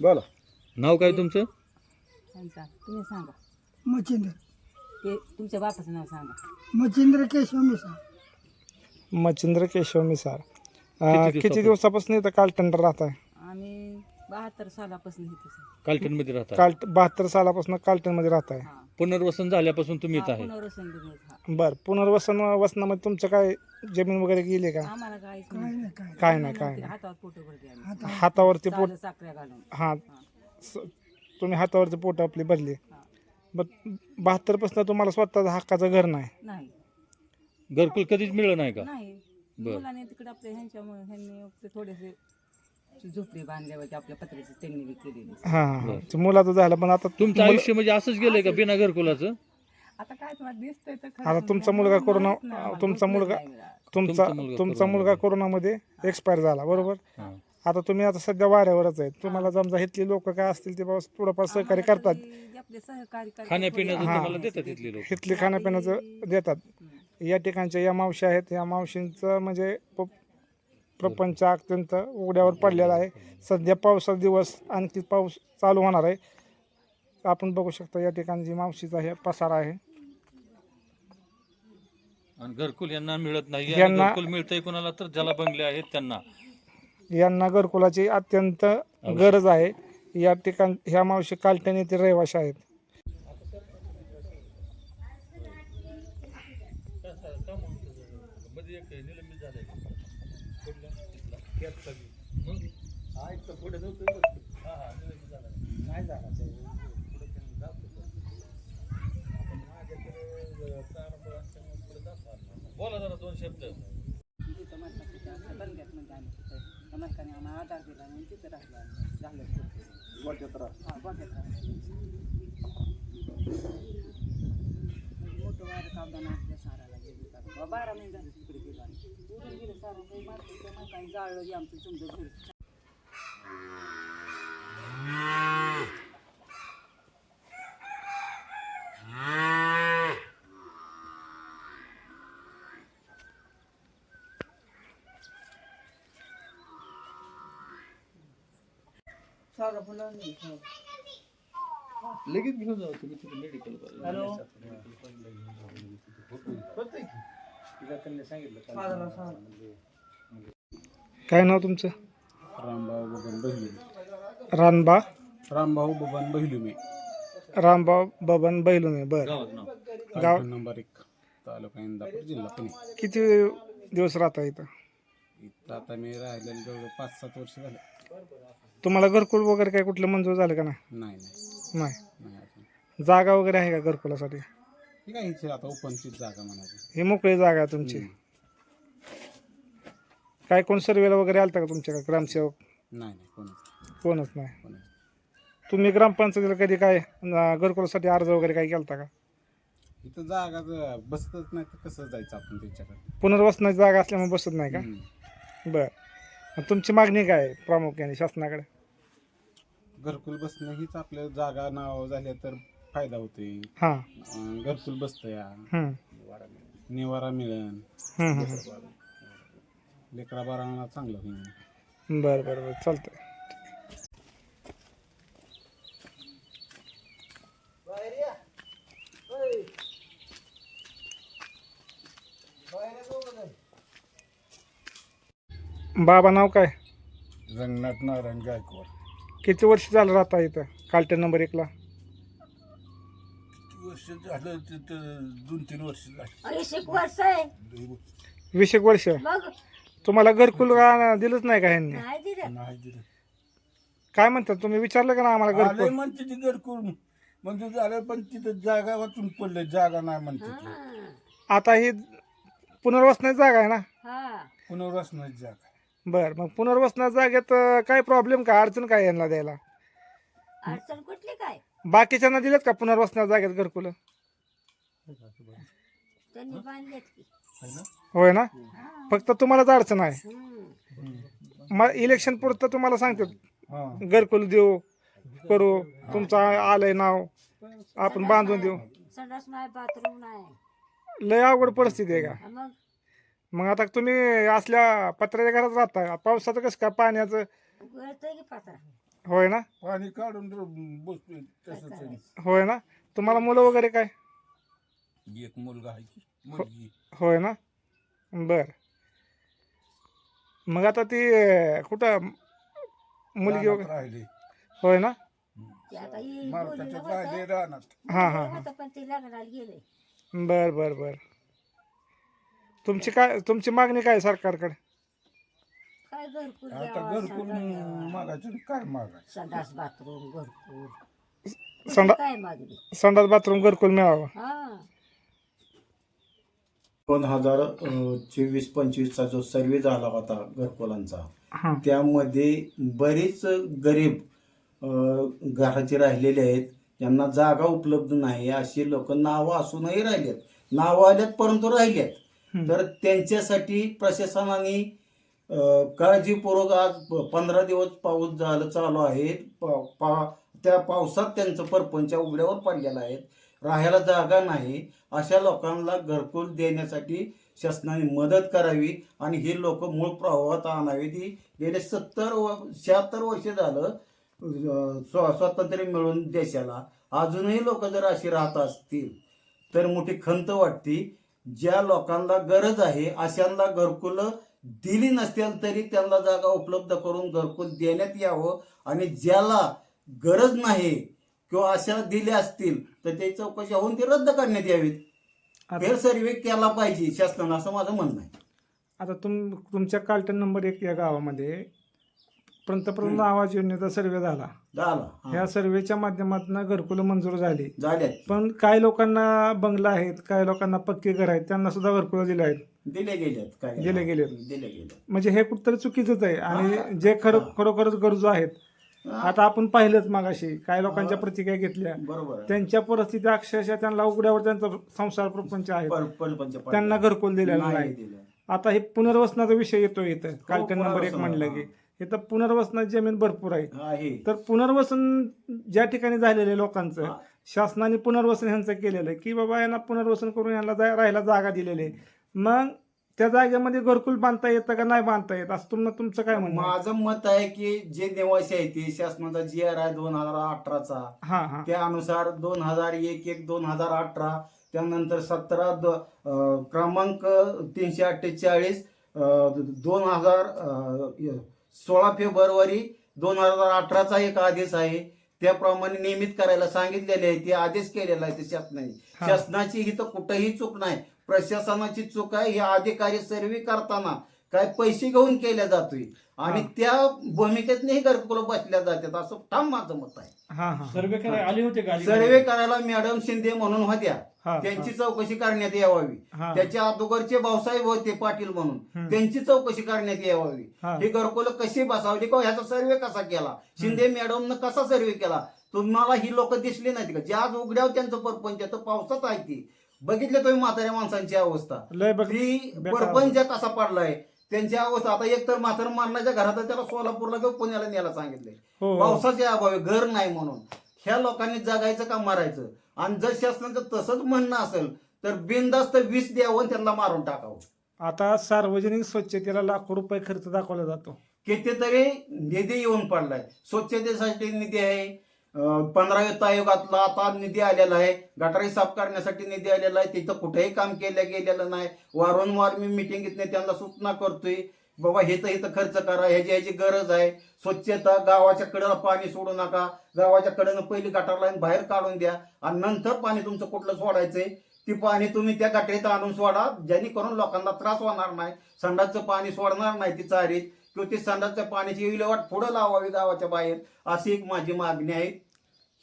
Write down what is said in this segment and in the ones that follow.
बोला. नाव काय तुमचं? तुम्ही सांगा. मच्छिंद्र. ते तुमच्या बापाचं नाव सांगा. मच्छिंद्र केशव मिसा मच्छिंद्र केशव मिसाळ किती किती दिवसापासून इथं कालटंडर राहत आहे आम्ही बहात्तर सालापासून इथेच आहे. कालटणमध्ये राहता काल बहात्तर सालापासून कालटणमध्ये राहत आहे हा. पुनर्वसन झाल्यापासून तुम्ही इथं हा, आहे. पुनर्वसन हा बर पुनर्वसन वसनामध्ये तुमचं काय जमीन वगैरे गेली का? आम्हाला काहीच काय नाही. काय नाही. काय नाही हातावर फोटो भरले आम्ही. आता हातावरती पोट चालं साखऱ्या घालून. हा स- तुम्ही हातावरती पोट आपली भरली. हा. ब बहात्तरपासून तुम्हाला स्वतःचं हक्काचं घर नाही. नाही. घरकुल कधीच मिळलं नाही का? नाही. बर. मुलाने तिकडे आपल्या ह्यांच्यामुळे ह्यांनी ते थोडेसे झोपडी बांधल्यावरती आपल्या पत्र्याची त्यांनी बी केलेली. हा हा, हा. ते मुलाचं झालं पण आता तुमचं मुलं- आयुष्य म्हणजे असंच गेलंय का बिना घरकुलाचं? आता काय तुम्हाला दिसतंय तर खरं आता पण तुमचा मुलगा कोरोना नाही तुमचा मुलगा नाही मिळालं. तुमचा तुमचा मुलगा तुमचा कोरोना मुलगा कोरोनामध्ये एक्सपायर झाला बरोबर? हा. आता तुम्ही आता सध्या वाऱ्यावरच आहे. तुम्हाला समजा इथली लोक काय असतील ते बाबा थोडंफार सहकार्य आम्हाला करतात. तरी जे आपले सहकारी करतात खाण्यापिण्याचं थोडे- तुम्हाला देतात तिथले लोक. इथली खाण्यापिण्याचं देतात. या ठिकाणच्या या मावशी आहेत. या मावशींचं म्हणजे प- प्रपंच अत्यंत उघड्यावर पडलेला आहे. सध्या पावसाचा दिवस आणखी पाऊस चालू होणार आहे. आपण बघू शकता या ठिकाणी जी मावशीचा हे पसारा आहे. आणि घरकुल यांना मिळत नाही आणि यांना- घरकुल मिळतंय कोणाला तर ज्याला बंगले आहेत त्यांना. यांना घरकुलाची अत्यंत गरज आहे. या ठिकाण ह्या मावशी कालटण येथील रहिवाशी आहेत. बोला जरा दोन शब्द तिथं म्हटलं तिथं असं बंगल्यात म्हणजे आम्ही तिथं त्या मालकाने आम्हाला आधार दिला आणि तिथं राहिलो झालं पुढचं. हा मोठं वारं कावदान आपल्या साराला गेलं बारा महिने झाले जाळलं की आमचं समजा घर सारं फुलं नाही, सारं. लगेच घेऊन जाऊ तुम्ही तिथे मेडिकल हॅलो साधारण. काय नाव तुमचं? रामभाऊ बबन बहिलुमे. रानबा. रामभाऊ बबन बहिलुमे. रामबाव बबन बैलुमे बर. गाव नंबर एक तालुका इंदापूर जिल्हा पुणे. किती दिवस राहता इथं? इथं आता मी राहिलेलं जवळ पाच सात वर्ष झाले. तुम्हाला घरकुल वगैरे काय कुठलं मंजूर झालं का नाही? नाही नाही. नाही. नाही अजून. जागा वगैरे आहे का घरकुलासाठी? ही इथे आता ओपनचीच जागा म्हणायची. ही मोकळी जागा आहे तुमची. काय कोण सर्वेला वगैरे आलता का तुमच्याकडे? ग्रामसेवक? नाही नाही कोणच कोणच नाही. तुम्ही ग्रामपंचायतीला कधी काय अं, घरकुलासाठी अर्ज वगैरे काय केलता का? इथं जागा जर बसतच नाही तर कसं जायचं आपण त्याच्याकडे? पुनर्वसनाची जागा असल्यामुळे बसत नाही का. बर. तुमची मागणी काय आहे प्रामुख्याने शासनाकडे? घरकुल बसणं हीच आपल्या जागा नाव झाल्या तर फायदा होतोय. हां. अं, घरकुल बसतं या हम्म, निवारा मिळेल हम्म, हम्म. लेकरा बाळांना चांगलं होईल. बरं बरं बरं. चालतंय. बाबा नाव काय? रंगनाथ नारायण गायकवाड. किती वर्ष झालं राहता इथं? कालटन नंबर एकला. वर्ष झालं तिथं दोन तीन वर्ष झाली. अरे शिक वर्ष आहे. वीस एक वर्ष? मग? तुम्हाला घरकुल का दिलंच नाही का ह्यांनी? नाही दिलं. नाही दिलं. काय म्हणतात तुम्ही विचारलं का ना आम्हाला घरकुल? म्हणते ती घरकुल. म्हणजे झालं पण तिथं जागा वाचून पडले जागा नाही म्हणते ती. हा. आता ही पुनर्वसनाची जागा आहे ना? हा. पुनर्वसनाची जागा बर मग पुनर्वसनाच्या जागेत अं, काय प्रॉब्लेम काय अडचण काय यांना द्यायला? अडचण कुठली? बाकीच्यांना दिलेत का पुनर्वसनाच्या जागेत घरकुल? त्यांनी बांधलेत की. होय ना? फक्त तुम्हालाच अडचण आहे. हम्म. मग इलेक्शन पुरतं तुम्हाला सांगतात हा. घरकुल देऊ करू तुमचं आलंय नाव आपण बांधून देऊ. संडास नाही बाथरूम नाही. लय अवघड परिस्थिती आहे का? मग? मग आता तुम्ही असल्या पत्र्याच्या घरात राहता पावसाचं कसं काय पाण्याचं? गळतंय की पात्रा? होय ना? पाणी काढून बसतोय तसंच आहे. होय ना? तुम्हाला मुलं वगैरे काय? एक मुलगा आहे की मुलगी. होय ना? बर. मग आता ती अं, कुठं? मुलगी रानात वगैरे? राहिली. ते आता ही राहिली. रानात. हां हां बोलणं हां. होतं, पण ते लग्नाला गेले. बर बर बर. तुमची काय तुमची मागणी काय सरकारकडे? घरकुल आता द्यावा, घरकुल मागायचं आणि काय मागायचं? संडास बाथरूम घरकुल. संडा काय मागणी संडास बाथरूम घरकुल मिळावं. हा. दोन हजार चोवीस पंचवीसचा जो सर्वे झाला होता घरकुलांचा त्यामध्ये बरेच गरीब अ, घराचे राहिलेले आहेत ज्यांना जागा उपलब्ध नाही अशी लोक नावं असूनही राहिलेत. नावं आल्यात परंतु राहिलेत. तर त्यांच्यासाठी प्रशासनाने काळजीपूर्वक आज प- पंधरा दिवस पाऊस झालं चालू आहे पा- पा- त्या पावसात त्यांचं परपंच उघड्यावर पडलेलं आहे राहायला जागा नाही. अशा लोकांना घरकुल देण्यासाठी शासनाने मदत करावी आणि ही लोक मूळ प्रवाहात आणावी ती गेले सत्तर व शहात्तर वर्ष झालं स्व स्वातंत्र्य मिळून देशाला. अजूनही लोक जर अशी राहत असतील तर मोठी खंत वाटते. ज्या लोकांना गरज आहे अशांना घरकुलं दिली नसतील तरी त्यांना जागा उपलब्ध करून घरकुल देण्यात यावं आणि ज्याला गरज नाही किंवा अशा दिल्या असतील तर ते चौकशी होऊन ते रद्द करण्यात यावीत. फेर सर्वे केला पाहिजे शासनानं असं माझं म्हणणं आहे. आता तुम तुमच्या कार्टन नंबर एक या गावामध्ये पंतप्रधान आवाज योजनेचा सर्वे झाला. झाला. ह्या सर्वेच्या माध्यमातून घरकुलं मंजूर झाली. झाल्यात. पण काही लोकांना बंगला आहेत काही लोकांना पक्के घर आहेत त्यांना सुद्धा घरकुलं दिले आहेत. दिले गेलेत काय दिले गेलेत. दिले गेलेत म्हणजे हे कुठतरी चुकीचंच आहे हा. आणि जे खरं हा. खरोखरच गरजू आहेत हा, आता आपण पाहिलंच मागाशी काही लोकांच्या हा. प्रतिक्रिया घेतल्या बरोबर. त्यांच्या परिस्थिती अक्षरशः त्यांना उघड्यावर त्यांचा संसार प्रपंच आहे. त्यांना घरकुल दिलेलं नाही. आता हे पुनर्वसनाचा विषय येतो इथं कार्टन नंबर एक म्हणलं की हा. इथं पुनर्वसनाची जमीन भरपूर आहे तर पुनर्वसन ज्या ठिकाणी झालेलं आहे लोकांचं हा. शासनाने पुनर्वसन ह्यांचं केलेलं आहे की बाबा यांना पुनर्वसन करून यांना राहायला जागा दिलेली आहे मग त्या जागेमध्ये घरकुल बांधता येतं का नाही बांधता येत? असं तुमनं तुमचं काय म्हणणं आहे? माझं मत आहे की जे निवासी आहे ते शासनाचा जी आर आहे दोन हजार अठराचा. हा हा. त्यानुसार दोन हजार एक एक दोन हजार अठरा त्यानंतर सतरा द अं, क्रमांक तीनशे अठ्ठेचाळीस अं, दोन हजार अं, सोळा फेब्रुवारी दोन हजार अठराचा एक आदेश आहे. त्याप्रमाणे नियमित करायला सांगितलेले आहे. ते आदेश केलेला आहे ते शासनाने. हा. शासनाची ही तर कुठेही चूक नाही. प्रशासनाची चूक आहे हे अधिकारी सर्वे करताना काय पैसे घेऊन केल्या जातोय. आणि. त्या भूमिकेतही घरकुल बसल्या जातात असं ठाम माझं मत आहे. सर्वे करायला आले होते का सर्वे करायला मॅडम शिंदे म्हणून होत्या. हा त्यांची चौकशी करण्यात यावी त्याच्या अगोदरचे भाऊसाहेब होते पाटील म्हणून. त्यांची चौकशी करण्यात यावी हा. ही घरकुल कशी बसावली? का ह्याचा सर्वे कसा केला? शिंदे मॅडमनं कसा सर्वे केला? तुम्हाला ही लोक दिसली नाहीत का? ज्या आज उघड्यावर त्यांचं परपंच आहे, तर पावसात आहे ती. बघितले तुम्ही म्हाताऱ्या माणसांची अवस्था. लय बघ ती बेकार परपंच कसा पडलाय त्यांची अवस्था. आता एक तर म्हातारा मारण्याच्या घरात त्याला सोलापूरला किंवा पुण्याला न्यायला सांगितले हो हो. पावसाचे अभावी घर नाही म्हणून. ह्या लोकांनी जगायचं का मारायचं? आणि जर शासनाचं तसंच म्हणणं असेल तर बिनधास्त वीस द्यावं आणि त्यांना मारून टाकावं. आता सार्वजनिक स्वच्छतेला लाखो रुपये खर्च दाखवला जातो. कितीतरी निधी येऊन पडलाय. स्वच्छतेसाठी निधी आहे. पंधरा वित्त आयोगातला आता निधी आलेला आहे. गटारी साफ करण्यासाठी निधी आलेला आहे. तिथं कुठेही काम केलं गेलेलं नाही. वारंवार मी मिटिंगीत त्यांना सूचना करतोय. बाबा हे तर इथं खर्च करा. ह्याची ह्याची गरज आहे. स्वच्छता गावाच्या कडेला पाणी सोडू नका. गावाच्या कडेनं पहिली गटार लाईन बाहेर काढून द्या. आणि नंतर पाणी तुमचं कुठलं सोडायचंय ती पाणी तुम्ही त्या गटरीत आणून सोडा. जेणेकरून लोकांना त्रास होणार नाही. संडासचं पाणी सोडणार नाही ती चारीत. किंवा ती संडासच्या पाण्याची विल्हेवाट पुढं लावावी गावाच्या बाहेर. अशी एक माझी मागणी आहे.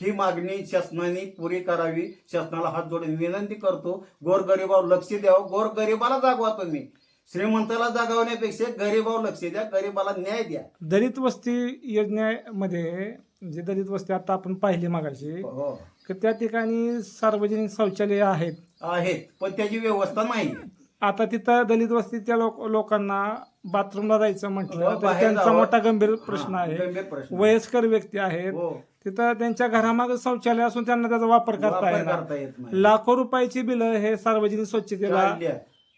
ही मागणी शासनाने पुरी करावी. शासनाला हात जोडून विनंती करतो. गोरगरिबावर लक्ष द्यावं. गोरगरिबाला जागवा तुम्ही. श्रीमंताला जागवण्यापेक्षा गरीबावर लक्ष द्या. गरीबाला न्याय द्या. दलित वस्ती योजनेमध्ये जे दलित वस्ती आता आपण पाहिली मागाशी हो की त्या ठिकाणी सार्वजनिक शौचालय आहेत. आहेत. पण त्याची व्यवस्था नाही. आता तिथं दलित वस्तीच्या लोक लोकांना बाथरूमला जायचं म्हटलं हो, तर बाहेर त्यांचा जावं. मोठा गंभीर प्रश्न हा, आहे. गंभीर प्रश्न वयस्कर व्यक्ती आहेत. हो. तिथं त्यांच्या घरामागे शौचालय असून त्यांना त्याचा वापर करता वापर येणार. करता येत नाही. लाखो रुपयाची बिलं हे सार्वजनिक स्वच्छतेला.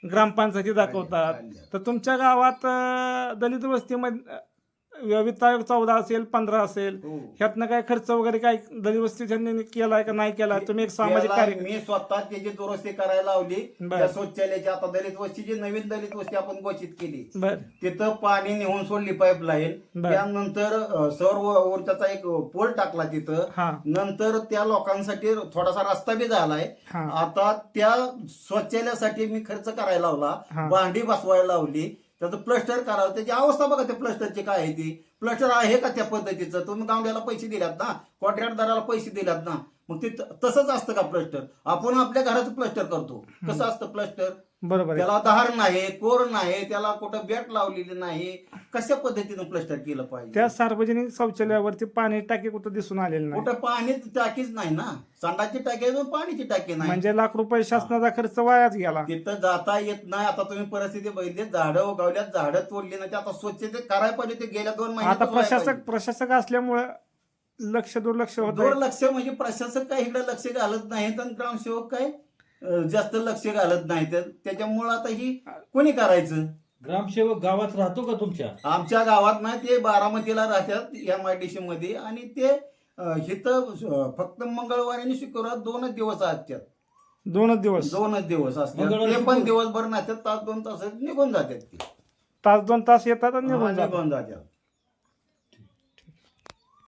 ग्रामपंचायती दाखवतात. तर तुमच्या गावात अं, दलित वस्तीमध्ये वित्त चौदा असेल पंधरा असेल हो. ह्यातनं काय खर्च वगैरे काय दलित वस्ती त्यांनी केलाय का नाही केलाय? तुम्ही एक सामाजिक त्याला कार्य मी स्वतः त्याची दुरुस्ती करायला लावली. बर. त्या शौचालयाची आता दलित वस्तीची नवीन दलित वस्ती आपण घोषित केली. बर. तिथं पाणी नेऊन सोडली पाईपलाईन बर. त्यानंतर अ, सौर व- ऊर्जाचा एक पोल टाकला तिथं. नंतर त्या लोकांसाठी थोडासा रस्ता बी झालाय. हा. आता त्या शौचालयासाठी मी खर्च करायला लावला. भांडी बसवायला लावली. त्याचं प्लस्टर करावं. त्याची अवस्था बघा त्या प्लस्टरची काय आहे ती. प्लस्टर आहे का त्या पद्धतीचं? तुम्ही गावड्याला पैसे दिल्यात ना? कॉन्ट्रॅक्टदाराला पैसे दिल्यात ना? मग ते तसंच असतं का प्लस्टर? आपण आपल्या घराचं प्लस्टर करतो. कसं असतं प्लस्टर? बरोबर त्याला धार नाही कोर नाही त्याला कुठं बॅट लावलेली नाही. कशा पद्धतीनं प्लस्टर केलं पाहिजे? त्या सार्वजनिक शौचालयावरती पाणी टाकी कुठं दिसून आलेलं नाही. कुठं पाणी टाकीच नाही ना. संडाची टाकी आहे, पण पाणीची टाकी नाही. म्हणजे लाख रुपये शासनाचा खर्च वायाच गेला. तिथं जाता येत नाही. आता तुम्ही परिस्थिती बघितली झाडं उगवल्यात झाडं तोडली नाही. ते आता स्वच्छ ते करायला पाहिजे ते गेल्या दोन आता महिन्यात प्रशासक प्रशासक असल्यामुळे लक्ष दुर्लक्ष होत दुर्लक्ष म्हणजे प्रशासक काय इकडे लक्ष घालत नाहीत आणि ग्रामसेवक काय अं, जास्त लक्ष घालत नाहीत. त्याच्यामुळं आता ही कोणी करायचं? ग्रामसेवक गावात राहतो का तुमच्या? आमच्या गावात नाही ते बारामतीला राहतात एम आय डी सी मध्ये. आणि ते अं, इथं अं, फक्त मंगळवार आणि शुक्रवार दोनच दिवस असतात. दोनच दिवस. दोनच दिवस असतात. मंगळवार, ते पण शुक्रवार. दिवसभर नसतात तास दोन तास निघून जातात ते. तास दोन तास येतात आणि हा, निघून जातात. निघून जातात.